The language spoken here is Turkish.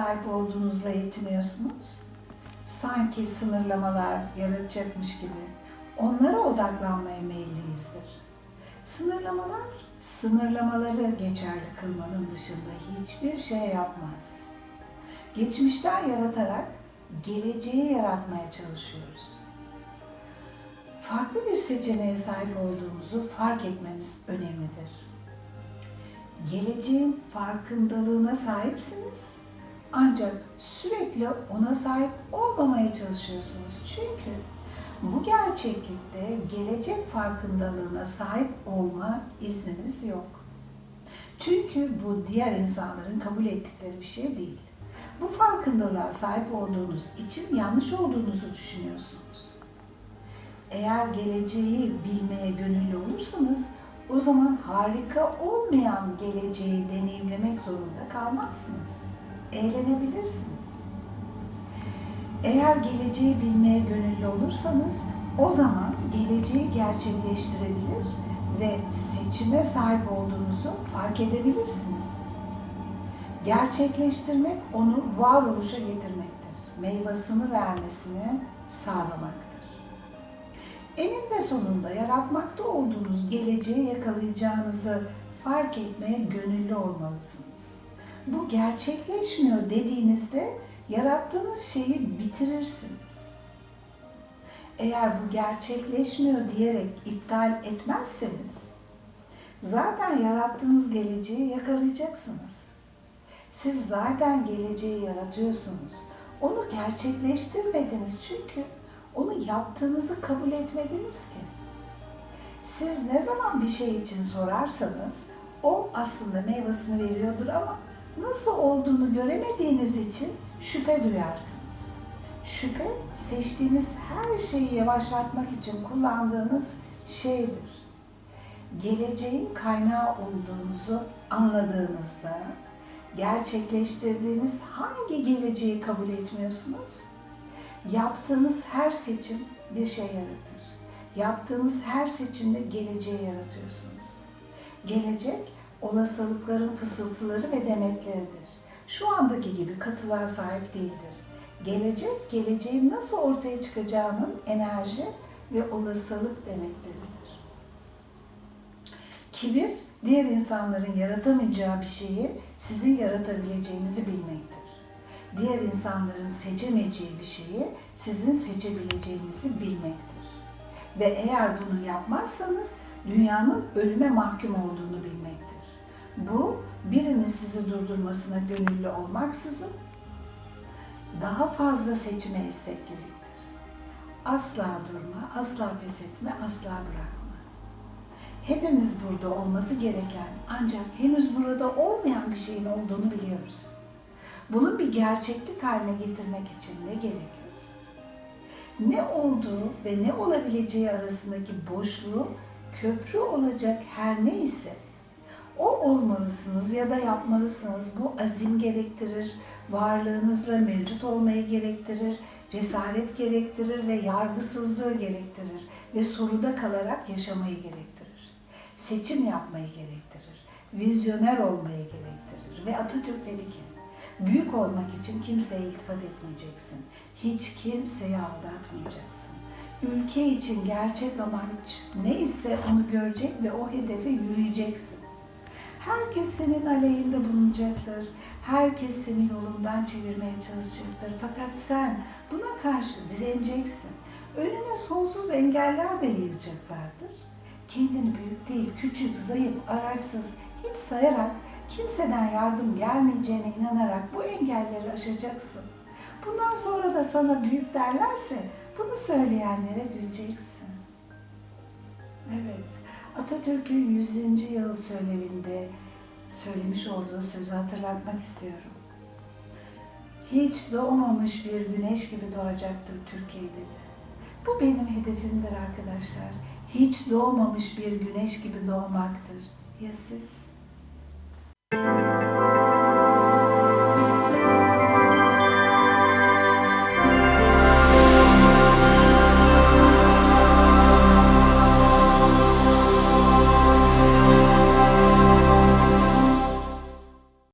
sahip olduğunuzla yetiniyorsunuz? Sanki sınırlamalar yaratacakmış gibi onlara odaklanmaya meyilliyizdir. Sınırlamalar, sınırlamaları geçerli kılmanın dışında hiçbir şey yapmaz. Geçmişten yaratarak geleceği yaratmaya çalışıyoruz. Farklı bir seçeneğe sahip olduğumuzu fark etmemiz önemlidir. Geleceğin farkındalığına sahipsiniz. Ancak sürekli ona sahip olmamaya çalışıyorsunuz. Çünkü bu gerçeklikte gelecek farkındalığına sahip olma izniniz yok. Çünkü bu diğer insanların kabul ettikleri bir şey değil. Bu farkındalığa sahip olduğunuz için yanlış olduğunuzu düşünüyorsunuz. Eğer geleceği bilmeye gönüllü olursanız o zaman harika olmayan geleceği deneyimlemek zorunda kalmazsınız. Eğlenebilirsiniz. Eğer geleceği bilmeye gönüllü olursanız o zaman geleceği gerçekleştirebilir ve seçime sahip olduğunuzu fark edebilirsiniz. Gerçekleştirmek onu varoluşa getirmektir. Meyvasını vermesini sağlamaktır. Eninde sonunda yaratmakta olduğunuz geleceği yakalayacağınızı fark etmeye gönüllü olmalısınız. Bu gerçekleşmiyor dediğinizde yarattığınız şeyi bitirirsiniz. Eğer bu gerçekleşmiyor diyerek iptal etmezseniz zaten yarattığınız geleceği yakalayacaksınız. Siz zaten geleceği yaratıyorsunuz. Onu gerçekleştirmediniz çünkü onu yaptığınızı kabul etmediniz ki. Siz ne zaman bir şey için sorarsanız o aslında meyvasını veriyordur ama nasıl olduğunu göremediğiniz için şüphe duyarsınız. Şüphe seçtiğiniz her şeyi yavaşlatmak için kullandığınız şeydir. Geleceğin kaynağı olduğunuzu anladığınızda gerçekleştirdiğiniz hangi geleceği kabul etmiyorsunuz? Yaptığınız her seçim bir şey yaratır. Yaptığınız her seçimde geleceği yaratıyorsunuz. Gelecek olasılıkların fısıltıları ve demetleridir. Şu andaki gibi katılığa sahip değildir. Gelecek, geleceğin nasıl ortaya çıkacağının enerji ve olasılık demekleridir. Kibir, diğer insanların yaratamayacağı bir şeyi sizin yaratabileceğinizi bilmektir. Diğer insanların seçemeyeceği bir şeyi sizin seçebileceğinizi bilmektir. Ve eğer bunu yapmazsanız dünyanın ölüme mahkum olduğunu bilmektir. Bu birinin sizi durdurmasına gönüllü olmaksızın daha fazla seçime istekliliktir. Asla durma, asla pes etme, asla bırakma. Hepimiz burada olması gereken ancak henüz burada olmayan bir şeyin olduğunu biliyoruz. Bunun bir gerçeklik haline getirmek için ne gerekir? Ne olduğu ve ne olabileceği arasındaki boşluğu köprü olacak her ne ise o olmalısınız ya da yapmalısınız. Bu azim gerektirir, varlığınızla mevcut olmayı gerektirir, cesaret gerektirir ve yargısızlığı gerektirir ve soruda kalarak yaşamayı gerektirir. Seçim yapmayı gerektirir, vizyoner olmayı gerektirir ve Atatürk dedi ki, büyük olmak için kimseye iltifat etmeyeceksin, hiç kimseyi aldatmayacaksın. Ülke için gerçek amaç neyse onu görecek ve o hedefe yürüyeceksin. Herkes senin aleyhinde bulunacaktır. Herkes seni yolundan çevirmeye çalışacaktır. Fakat sen buna karşı direneceksin. Önüne sonsuz engeller de yığacaklardır. Kendini büyük değil, küçük, zayıf, araçsız, hiç sayarak, kimseden yardım gelmeyeceğine inanarak bu engelleri aşacaksın. Bundan sonra da sana büyük derlerse bunu söyleyenlere güleceksin. Evet, Atatürk'ün 100. yıl söylevinde söylemiş olduğu sözü hatırlatmak istiyorum. Hiç doğmamış bir güneş gibi doğacaktır Türkiye dedi. Bu benim hedefimdir arkadaşlar. Hiç doğmamış bir güneş gibi doğmaktır. Ya siz?